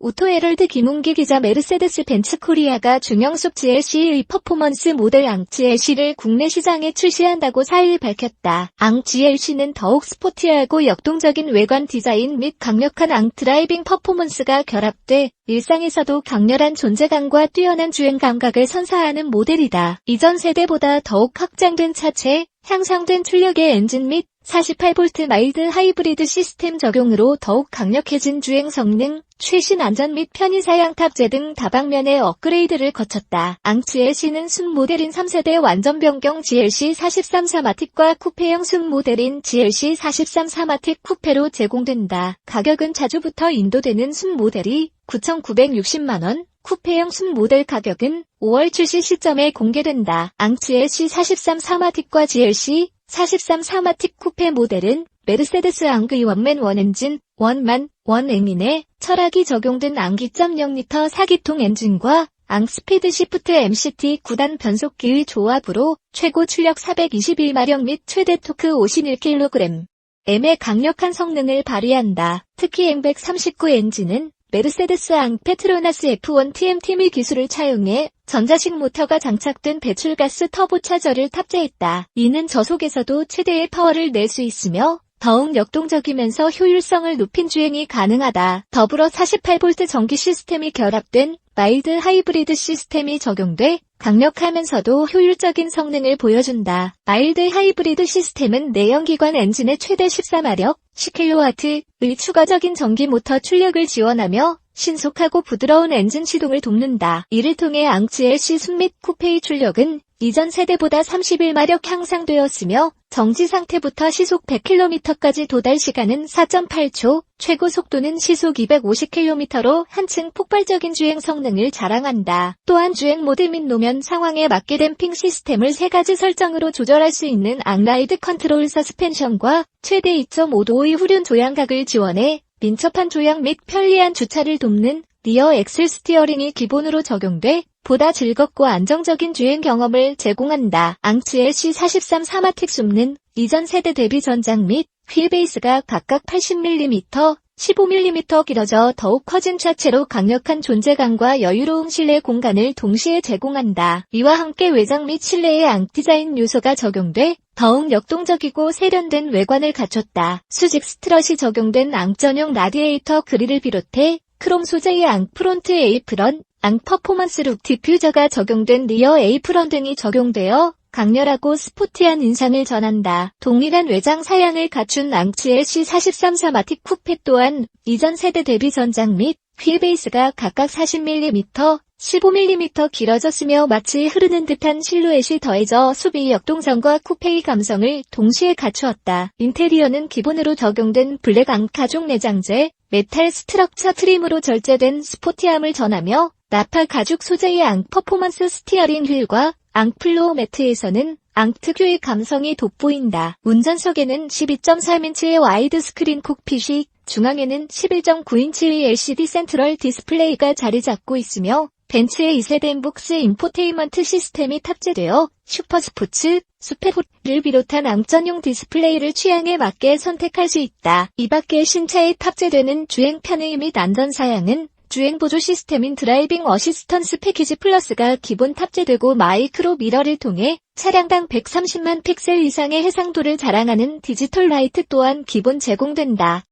오토헤럴드 김웅기 기자 메르세데스 벤츠 코리아가 중형속 GLC의 퍼포먼스 모델 앙 GLC를 국내 시장에 출시한다고 4일 밝혔다. 앙 GLC는 더욱 스포티하고 역동적인 외관 디자인 및 강력한 앙 드라이빙 퍼포먼스가 결합돼 일상에서도 강렬한 존재감과 뛰어난 주행 감각을 선사하는 모델이다. 이전 세대보다 더욱 확장된 차체, 향상된 출력의 엔진 및 48V 마일드 하이브리드 시스템 적용으로 더욱 강력해진 주행 성능, 최신 안전 및 편의 사양 탑재 등 다방면의 업그레이드를 거쳤다. 앙치의 C는 순 모델인 3세대 완전 변경 GLC 43 4마틱과 쿠페형 순 모델인 GLC 43 4마틱 쿠페로 제공된다. 가격은 자주부터 인도되는 순 모델이 9,960만원, 쿠페형 순 모델 가격은 5월 출시 시점에 공개된다. 앙치의 C43 4마틱과 GLC 43 4마틱 쿠페 모델은 메르세데스 앙그의 원맨 원엔진, 원만, 원에민의 철학이 적용된 앙기 0.0리터 4기통 엔진과 앙스피드 시프트 MCT 9단 변속기의 조합으로 최고 출력 421마력 및 최대 토크 51kg. M의 강력한 성능을 발휘한다. 특히 M139 엔진은 메르세데스 앙 페트로나스 F1 TMT미 기술을 차용해 전자식 모터가 장착된 배출가스 터보차저를 탑재했다. 이는 저속에서도 최대의 파워를 낼 수 있으며 더욱 역동적이면서 효율성을 높인 주행이 가능하다. 더불어 48V 전기 시스템이 결합된 마일드 하이브리드 시스템이 적용돼 강력하면서도 효율적인 성능을 보여준다. 마일드 하이브리드 시스템은 내연기관 엔진의 최대 14마력, 10kW의 추가적인 전기 모터 출력을 지원하며 신속하고 부드러운 엔진 시동을 돕는다. 이를 통해 앙츠의 시순 및 쿠페의 출력은 이전 세대보다 31마력 향상되었으며 정지 상태부터 시속 100km까지 도달 시간은 4.8초, 최고 속도는 시속 250km로 한층 폭발적인 주행 성능을 자랑한다. 또한 주행 모드 및 노면 상황에 맞게 댐핑 시스템을 세 가지 설정으로 조절할 수 있는 앙라이드 컨트롤 서스펜션과 최대 2.5도의 후륜 조향각을 지원해 민첩한 조향 및 편리한 주차를 돕는 리어 엑셀 스티어링이 기본으로 적용돼 보다 즐겁고 안정적인 주행 경험을 제공한다. 앙츠의 C43 사마틱 숨는 이전 세대 대비 전장 및 휠베이스가 각각 80mm, 15mm 길어져 더욱 커진 차체로 강력한 존재감과 여유로운 실내 공간을 동시에 제공한다. 이와 함께 외장 및 실내의 앙 디자인 요소가 적용돼 더욱 역동적이고 세련된 외관을 갖췄다. 수직 스트럿이 적용된 앙 전용 라디에이터 그릴을 비롯해 크롬 소재의 앙 프론트 에이프런, 앙 퍼포먼스 룩 디퓨저가 적용된 리어 에이프런 등이 적용되어 강렬하고 스포티한 인상을 전한다. 동일한 외장 사양을 갖춘 앙치의 C43 사마틱 쿠페 또한 이전 세대 대비 전장 및 휠베이스가 각각 40mm, 15mm 길어졌으며 마치 흐르는 듯한 실루엣이 더해져 수비 역동성과 쿠페의 감성을 동시에 갖추었다. 인테리어는 기본으로 적용된 블랙 앙 가죽 내장재, 메탈 스트럭처 트림으로 절제된 스포티함을 전하며 나파 가죽 소재의 앙 퍼포먼스 스티어링 휠과 앙 플로어 매트에서는 앙 특유의 감성이 돋보인다. 운전석에는 12.3인치의 와이드 스크린 콕핏이 중앙에는 11.9인치의 LCD 센트럴 디스플레이가 자리 잡고 있으며 벤츠의 2세대 북스 인포테인먼트 시스템이 탑재되어 슈퍼스포츠, 수페포를 비롯한 앙전용 디스플레이를 취향에 맞게 선택할 수 있다. 이 밖에 신차에 탑재되는 주행 편의 및 안전 사양은 주행 보조 시스템인 드라이빙 어시스턴스 패키지 플러스가 기본 탑재되고 마이크로 미러를 통해 차량당 130만 픽셀 이상의 해상도를 자랑하는 디지털 라이트 또한 기본 제공된다.